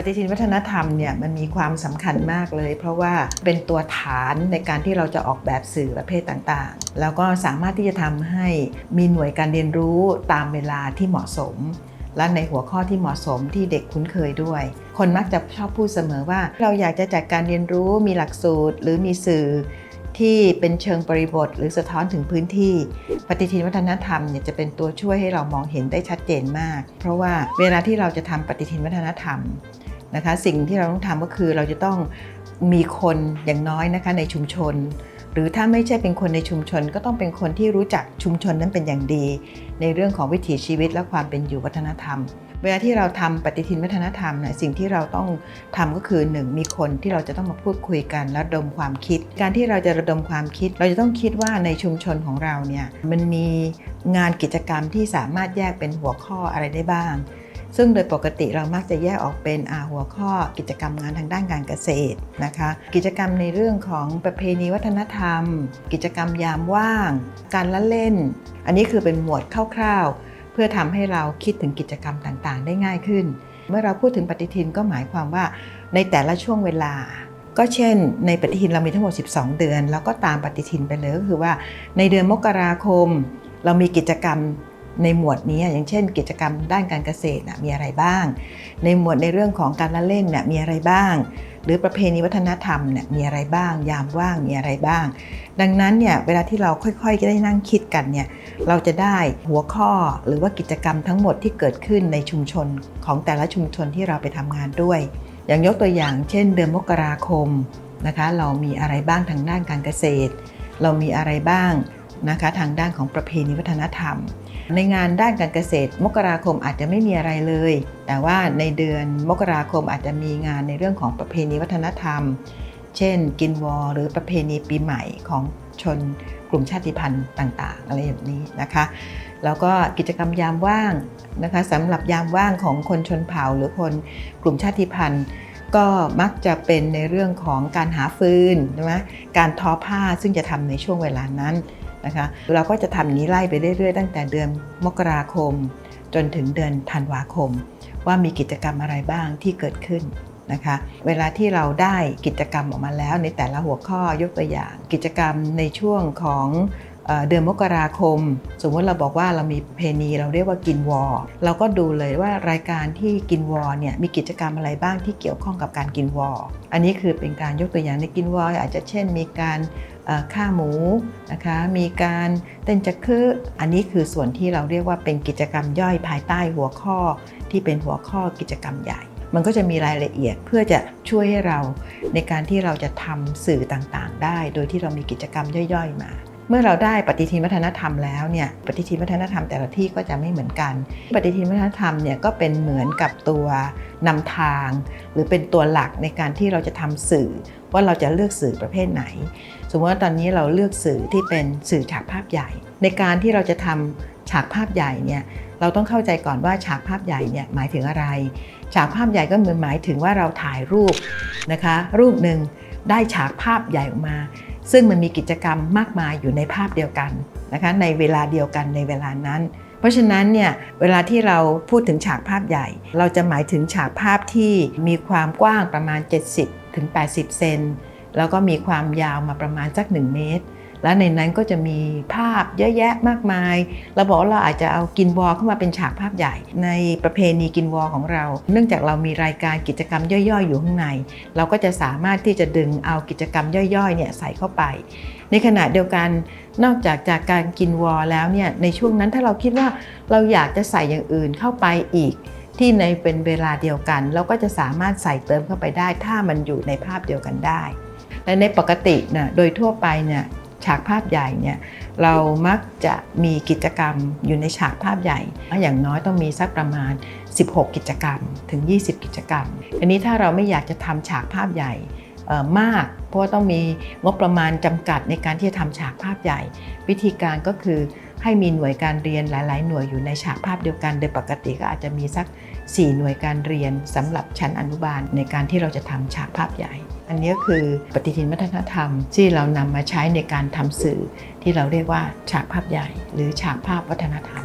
ปฏิทินวัฒนธรรมเนี่ยมันมีความสำคัญมากเลย เพราะว่าเป็นตัวฐานในการที่เราจะออกแบบสื่อประเภทต่างๆ แล้วก็สามารถที่จะทำให้มีหน่วยการเรียนรู้ตามเวลาที่เหมาะสม และในหัวข้อที่เหมาะสมที่เด็กคุ้นเคยด้วย คนมักจะชอบพูดเสมอว่า เราอยากจะจัดการเรียนรู้มีหลักสูตร หรือมีสื่อที่เป็นเชิงบริบท หรือสะท้อนถึงพื้นที่ ปฏิทินวัฒนธรรมเนี่ยจะเป็นตัวช่วยให้เรามองเห็นได้ชัดเจนมาก เพราะว่าเวลาที่เราจะทำปฏิทินวัฒนธรรม นะคะสิ่งที่เราต้องทำก็คือเราจะต้องมีคนอย่างน้อยนะคะในชุมชน หรือถ้าไม่ใช่เป็นคนในชุมชน ก็ต้องเป็นคนที่รู้จักชุมชนนั้นเป็นอย่างดี ในเรื่องของวิถีชีวิตและความเป็นอยู่วัฒนธรรม เวลาที่เราทำปฏิทินวัฒนธรรมเนี่ยสิ่งที่เราต้องทำก็คือหนึ่งมีคนที่เราจะต้องมาพูดคุยกันและระดมความคิด การที่เราจะระดมความคิด เราจะต้องคิดว่าในชุมชนของเราเนี่ยมันมีงานกิจกรรมที่สามารถแยกเป็นหัวข้ออะไรได้บ้าง ซึ่งโดยปกติเรามักจะแยกออกเป็นอาหัวข้อกิจกรรมงานทางด้านการเกษตรนะคะ กิจกรรมในเรื่องของประเพณีวัฒนธรรม กิจกรรมยามว่าง การละเล่น อันนี้คือเป็นหมวดคร่าวๆ เพื่อทำให้เราคิดถึงกิจกรรมต่างๆ ได้ง่ายขึ้น เมื่อเราพูดถึงปฏิทินก็หมายความว่า ในแต่ละช่วงเวลาก็เช่น ในปฏิทินเรามีทั้งหมด 12 เดือน แล้วก็ตามปฏิทินไปเลยก็คือว่า ในเดือนมกราคม เรามีกิจกรรม ในหมวดนี้อย่างเช่น กิจกรรมด้านการเกษตรมีอะไรบ้าง ในหมวดในเรื่องของการละเล่นมีอะไรบ้าง หรือประเพณีวัฒนธรรมมีอะไรบ้าง ยามว่างมีอะไรบ้าง ดังนั้นเนี่ยเวลาที่เราค่อยๆได้นั่งคิดกันเนี่ยเราจะได้หัวข้อหรือว่ากิจกรรมทั้งหมดที่เกิดขึ้นในชุมชนของแต่ละชุมชนที่เราไปทำงานด้วย อย่างยกตัวอย่าง เช่น เดือนมกราคมนะคะเรามีอะไรบ้างทางด้านการเกษตร เรามีอะไรบ้าง นะคะทางด้านของประเพณีวัฒนธรรม ในงานด้านการเกษตร มกราคมอาจจะไม่มีอะไรเลย แต่ว่าในเดือนมกราคมอาจจะมีงานในเรื่องของประเพณีวัฒนธรรม เช่น กินวอหรือประเพณีปีใหม่ของชนกลุ่มชาติพันธุ์ต่างๆ อะไรแบบนี้นะคะ แล้วก็กิจกรรมยามว่างนะคะสำหรับยามว่างของคนชนเผ่าหรือคนกลุ่มชาติพันธุ์ก็มักจะเป็นในเรื่องของการหาฟืนใช่ไหมการทอผ้าซึ่งจะทำในช่วงเวลานั้น นะคะ เราก็จะทำอย่างนี้ไล่ไปเรื่อยๆ ตั้งแต่เดือนมกราคม จนถึงเดือนธันวาคม ว่ามีกิจกรรมอะไรบ้างที่เกิดขึ้นนะคะเวลาที่เราได้กิจกรรมออกมาแล้วในแต่ละหัวข้อยกตัวอย่าง กิจกรรมในช่วงของ เดือนมกราคม สมมติเราบอกว่าเรามีเพณีเราเรียกว่ากินวอเราก็ดูเลยว่ารายการที่กินวอเนี่ยมีกิจกรรมอะไรบ้างที่เกี่ยวข้องกับการกินวออันนี้คือเป็นการยกตัวอย่างในกินวออาจจะเช่นมีการฆ่าหมูนะคะมีการเต้นจักคืออันนี้คือส่วนที่เราเรียกว่าเป็นกิจกรรมย่อยภายใต้หัวข้อที่เป็นหัวข้อกิจกรรมใหญ่มันก็จะมีรายละเอียดเพื่อจะช่วยให้เราในการที่เราจะทำสื่อต่างๆ ได้ โดยที่เรามีกิจกรรมย่อยๆมา เมื่อเราได้ปฏิทินวัฒนธรรมแล้วเนี่ยปฏิทินวัฒนธรรมแต่ละที่ก็จะไม่เหมือนกัน ปฏิทินวัฒนธรรมเนี่ยก็เป็นเหมือนกับตัวนำทาง หรือเป็นตัวหลักในการที่เราจะทำสื่อ ว่าเราจะเลือกสื่อประเภทไหน สมมติว่าตอนนี้เราเลือกสื่อที่เป็นสื่อฉากภาพใหญ่ ในการที่เราจะทำฉากภาพใหญ่เนี่ยเราต้องเข้าใจก่อนว่าฉากภาพใหญ่เนี่ยหมายถึงอะไร ฉากภาพใหญ่ก็เหมือนหมายถึงว่าเราถ่ายรูปนะคะ รูปหนึ่งได้ฉากภาพใหญ่ออกมา ซึ่งมันมีกิจกรรมมากมายอยู่ในภาพเดียวกันนะคะในเวลาเดียวกันในเวลานั้น เพราะฉะนั้นเนี่ยเวลาที่เราพูดถึงฉากภาพใหญ่ เราจะหมายถึงฉากภาพที่มีความกว้างประมาณ 70ถึง80 เซนแล้วก็มีความยาวมาประมาณสัก 1 เมตร และในนั้นก็จะมีภาพเยอะแยะมากมาย เราบอกว่าเราอาจจะเอากินวอลเข้ามาเป็นฉากภาพใหญ่ ในประเพณีกินวอลของเรา เนื่องจากเรามีรายการกิจกรรมย่อยๆ อยู่ข้างใน เราก็จะสามารถที่จะดึงเอากิจกรรมย่อยๆเนี่ยใส่เข้าไป ในขณะเดียวกันนอกจากจากการกินวอลแล้วเนี่ยในช่วงนั้นถ้าเราคิดว่าเราอยากจะใส่อย่างอื่นเข้าไปอีกที่ในเป็นเวลาเดียวกัน เราก็จะสามารถใส่เติมเข้าไปได้ ถ้ามันอยู่ในภาพเดียวกันได้ และในปกตินี่ยโดยทั่วไปเนี่ย ฉากภาพใหญ่เนี่ยเรามักจะมีกิจกรรมอยู่ในฉากภาพใหญ่ อย่างน้อยต้องมีสักประมาณ 16 กิจกรรม ถึง 20 กิจกรรม อันนี้ถ้าเราไม่อยากจะทำฉากภาพใหญ่มาก เพราะว่าต้องมีงบประมาณจำกัดในการที่จะทำฉากภาพใหญ่ วิธีการก็คือ ให้มีหน่วยการเรียนหลาย ๆ หน่วยอยู่ในฉากภาพเดียวกัน โดยปกติก็อาจจะมีสัก 4 หน่วยการเรียนสำหรับชั้นอนุบาลในการที่เราจะทำฉากภาพใหญ่ อันนี้คือปฏิทินวัฒนธรรม ที่เรานำมาใช้ในการทำสื่อ ที่เราเรียกว่าฉากภาพใหญ่ หรือฉากภาพวัฒนธรรม